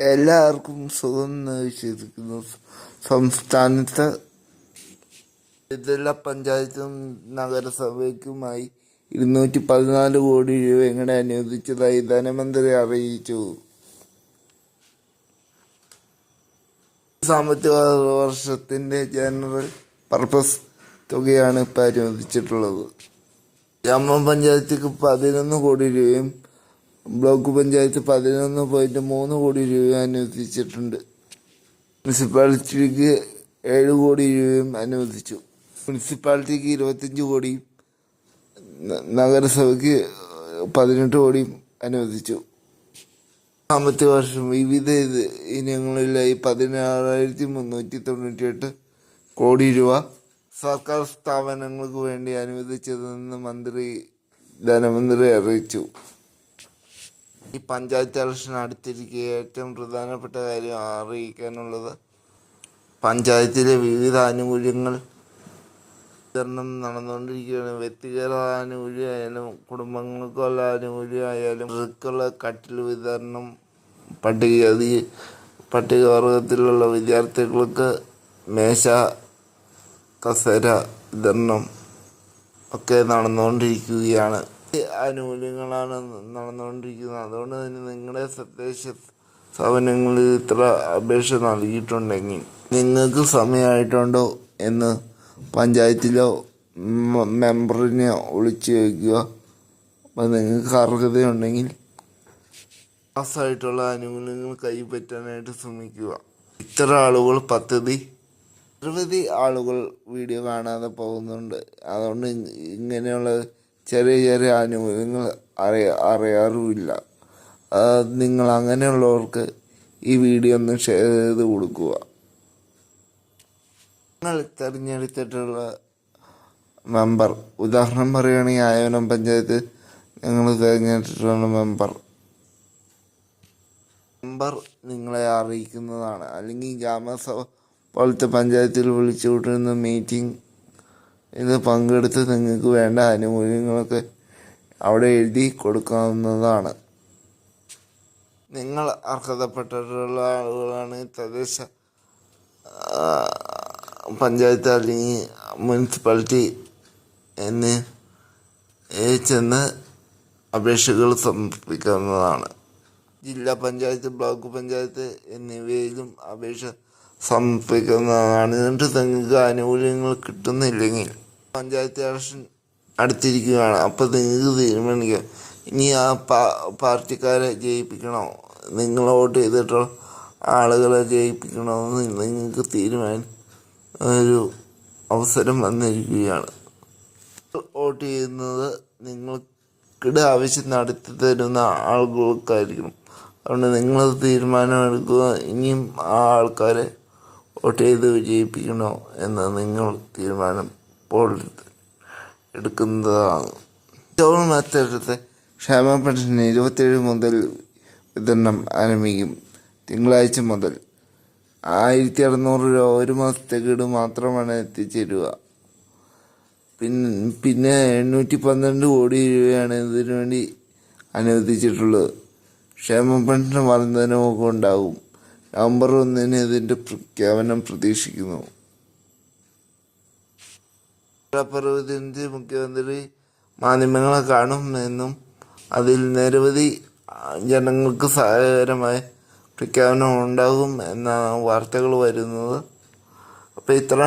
എല്ലാവർക്കും സുഖം നിശ്ചയിക്കുന്നു സംസ്ഥാനത്ത് ജില്ലാ പഞ്ചായത്തും നഗരസഭയ്ക്കുമായി ഇരുന്നൂറ്റി പതിനാല് കോടി രൂപ എങ്ങനെ അനുവദിച്ചതായി ധനമന്ത്രി അറിയിച്ചു. സാമ്പത്തിക വർഷത്തിന്റെ ജനറൽ പർപ്പസ് തുകയാണ് ഇപ്പം അനുവദിച്ചിട്ടുള്ളത്. ഗ്രാമപഞ്ചായത്തിക്ക് പതിനൊന്ന് കോടി രൂപയും ബ്ലോക്ക് പഞ്ചായത്ത് പതിനൊന്ന് പോയിന്റ് മൂന്ന് കോടി രൂപ അനുവദിച്ചിട്ടുണ്ട്. മുനിസിപ്പാലിറ്റിക്ക് ഏഴ് കോടി രൂപയും അനുവദിച്ചു. മുനിസിപ്പാലിറ്റിക്ക് ഇരുപത്തഞ്ച് കോടിയും നഗരസഭയ്ക്ക് പതിനെട്ട് കോടിയും അനുവദിച്ചു. സാമ്പത്തിക വർഷം വിവിധ ഇനങ്ങളിലായി പതിനാറായിരത്തി മുന്നൂറ്റി തൊണ്ണൂറ്റി എട്ട് കോടി രൂപ സർക്കാർ സ്ഥാപനങ്ങൾക്ക് വേണ്ടി അനുവദിച്ചതെന്ന് മന്ത്രി ധനമന്ത്രി അറിയിച്ചു. ഈ പഞ്ചായത്ത് ഇലക്ഷൻ അടുത്തിരിക്കുക ഏറ്റവും പ്രധാനപ്പെട്ട കാര്യം അറിയിക്കാനുള്ളത് പഞ്ചായത്തിലെ വിവിധ ആനുകൂല്യങ്ങൾ വിതരണം നടന്നുകൊണ്ടിരിക്കുകയാണ്. വ്യക്തിഗത ആനുകൂല്യമായാലും കുടുംബങ്ങൾക്കുള്ള ആനുകൂല്യമായാലും ഇവർക്കുള്ള കട്ടിൽ വിതരണം പട്ടികജാതി പട്ടികവർഗത്തിലുള്ള വിദ്യാർത്ഥികൾക്ക് മേശ കസേര വിതരണം ഒക്കെ നടന്നുകൊണ്ടിരിക്കുകയാണ്. ആനുകൂല്യങ്ങളാണ് നടന്നുകൊണ്ടിരിക്കുന്നത്. അതുകൊണ്ട് തന്നെ നിങ്ങളുടെ തദ്ദേശ സ്ഥാപനങ്ങളിൽ ഇത്ര അപേക്ഷ നൽകിയിട്ടുണ്ടെങ്കിൽ നിങ്ങൾക്ക് സമയമായിട്ടുണ്ടോ എന്ന് പഞ്ചായത്തിലോ മെമ്പറിനെ ഒളിച്ചു ചോദിക്കുക. അപ്പം നിങ്ങൾക്ക് അർഹതയുണ്ടെങ്കിൽ പാസ്സായിട്ടുള്ള ആനുകൂല്യങ്ങൾ കൈപ്പറ്റാനായിട്ട് ശ്രമിക്കുക. ഇത്ര ആളുകൾ പദ്ധതി നിരവധി ആളുകൾ വീഡിയോ കാണാതെ പോകുന്നുണ്ട്. അതുകൊണ്ട് ഇങ്ങനെയുള്ള ചെറിയ ചെറിയ ആനുകൂല്യങ്ങൾ അറിയ അറിയാറുമില്ല. നിങ്ങൾ അങ്ങനെയുള്ളവർക്ക് ഈ വീഡിയോ ഒന്ന് ഷെയർ ചെയ്ത് കൊടുക്കുക. നിങ്ങൾ തിരഞ്ഞെടുത്തിട്ടുള്ള മെമ്പർ ഉദാഹരണം പറയുകയാണെങ്കിൽ ആയോനം പഞ്ചായത്ത് ഞങ്ങൾ തിരഞ്ഞെടുത്തിട്ടുള്ള മെമ്പർ മെമ്പർ നിങ്ങളെ അറിയിക്കുന്നതാണ്. അല്ലെങ്കിൽ ഗ്രാമസഭ പോലത്തെ പഞ്ചായത്തിൽ വിളിച്ചു കൂട്ടുന്ന മീറ്റിംഗ് ഇത് പങ്കെടുത്ത് നിങ്ങൾക്ക് വേണ്ട ആനുകൂല്യങ്ങളൊക്കെ അവിടെ എഴുതി കൊടുക്കാവുന്നതാണ്. നിങ്ങൾ അർഹതപ്പെട്ടിട്ടുള്ള ആളുകളാണ് തദ്ദേശ പഞ്ചായത്ത് അല്ലെങ്കിൽ മുനിസിപ്പാലിറ്റി എന്ന് ചെന്ന് അപേക്ഷകൾ സമർപ്പിക്കാവുന്നതാണ്. ജില്ലാ പഞ്ചായത്ത് ബ്ലോക്ക് പഞ്ചായത്ത് എന്നിവയിലും അപേക്ഷ സമർപ്പിക്കുന്നതാണ് എന്നിട്ട് നിങ്ങൾക്ക് ആനുകൂല്യങ്ങൾ കിട്ടുന്നില്ലെങ്കിൽ പഞ്ചായത്ത് ഇലക്ഷൻ അടുത്തിരിക്കുകയാണ്. അപ്പോൾ നിങ്ങൾക്ക് തീരുമാനിക്കാം ഇനി ആ പാ പാർട്ടിക്കാരെ ജയിപ്പിക്കണോ. നിങ്ങൾ വോട്ട് ചെയ്തിട്ടുള്ള ആളുകളെ ജയിപ്പിക്കണോ എന്ന് നിങ്ങൾക്ക് തീരുമാനം ഒരു അവസരം വന്നിരിക്കുകയാണ്. വോട്ട് ചെയ്യുന്നത് നിങ്ങൾക്കിടെ ആവശ്യം നടത്തി തരുന്ന ആളുകൾക്കായിരിക്കണം. അതുകൊണ്ട് നിങ്ങൾ തീരുമാനമെടുക്കുക. ഇനിയും ആ ആൾക്കാരെ വോട്ട് ചെയ്ത് വിജയിപ്പിക്കണോ എന്ന് നിങ്ങൾ തീരുമാനം ഇപ്പോൾ എടുക്കുന്നതാണ്. ഏറ്റവും അത്തരത്തെ ക്ഷേമ പെൻഷൻ ഇരുപത്തേഴ് മുതൽ വിതരണം ആരംഭിക്കും. തിങ്കളാഴ്ച മുതൽ ആയിരത്തി അറുന്നൂറ് രൂപ ഒരു മാസത്തെ മാസത്തേക്കിട് മാത്രമാണ് എത്തിച്ചേരുക. പിന്നെ പിന്നെ എണ്ണൂറ്റി പന്ത്രണ്ട് കോടി രൂപയാണ് ഇതിനു വേണ്ടി അനുവദിച്ചിട്ടുള്ളത്. ക്ഷേമ പെൻഷൻ വർധനവൊക്കെ ഉണ്ടാകും നവംബർ ഒന്നിന് ഇതിന്റെ പ്രഖ്യാപനം പ്രതീക്ഷിക്കുന്നു. പ്രതിനിധി മുഖ്യമന്ത്രി മാധ്യമങ്ങളെ കാണും എന്നും അതിൽ നിരവധി ജനങ്ങൾക്ക് സഹായകരമായ പ്രഖ്യാപനം ഉണ്ടാകും എന്നാണ് വാർത്തകൾ വരുന്നത്. അപ്പോൾ ഇത്ര